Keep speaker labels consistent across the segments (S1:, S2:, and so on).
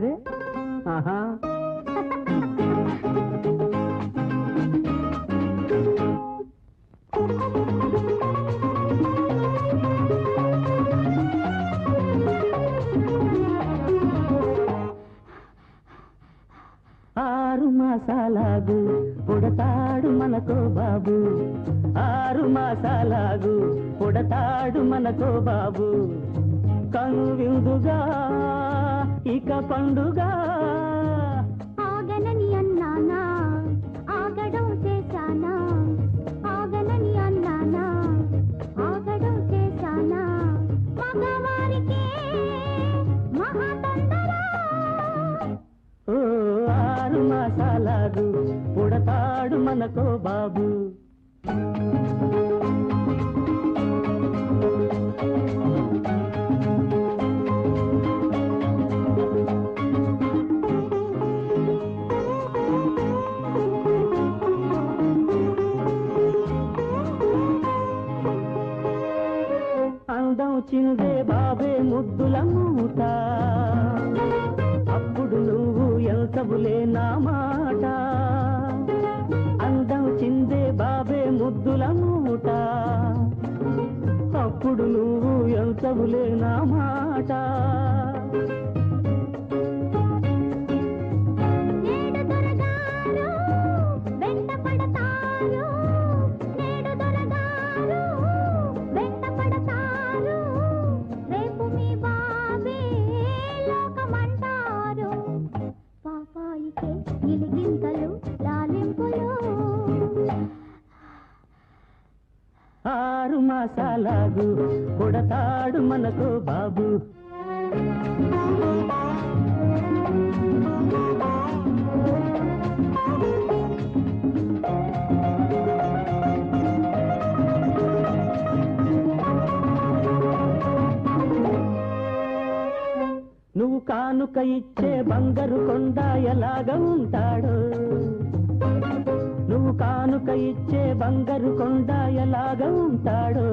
S1: అరే ఆహా. ఆరు మాసాలాగు పుడతాడు మనతో బాబు. ఆరు మాసాలాగు పుడతాడు మనతో బాబు. కను విందుగా ఇక పండుగ.
S2: ఆగనని అన్నానా? ఆగడం చేశానా? ఆగనని అన్నానా? ఆగడం చేశానా? మగవారికి
S1: ఆరు మాసాలాగు పుడతాడు మనకో బాబు. అందం చిందే బాబే ముద్దుల మూట అప్పుడు నువ్వు ఎంతవులే నా మాట. అందం చిందే బాబే ముద్దుల మూట అప్పుడు నువ్వు ఎంతవులే నా మాట. ఆరు మాసాలాగు కొడతాడు మనతో బాబు. నువ్వు కానుక ఇచ్చే బంగారు కొండ ఎలాగ ఉంటాడు. నువ్వు కానుక ఇచ్చే బంగారు కొండ ఎలాగ ఉంటాడో?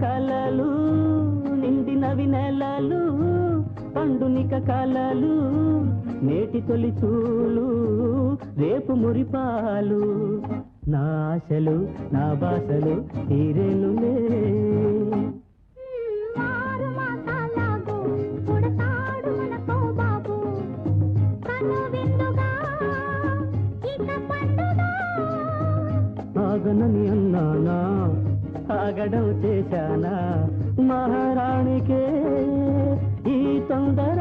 S1: కలలు నిండినవి నెలలు పండునిక కలలు నేటి తొలి చూలు రేపు మురిపాలు. నా ఆశలు నా బాసలు తీరేనులే ఆగనని అన్నానా? ఆగడం చేశానా? మహారాణికే ఈ తొందర?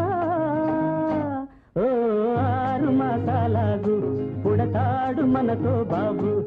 S1: ఓ ఆరు మాసాలాగు పుడతాడు మనతో బాబు.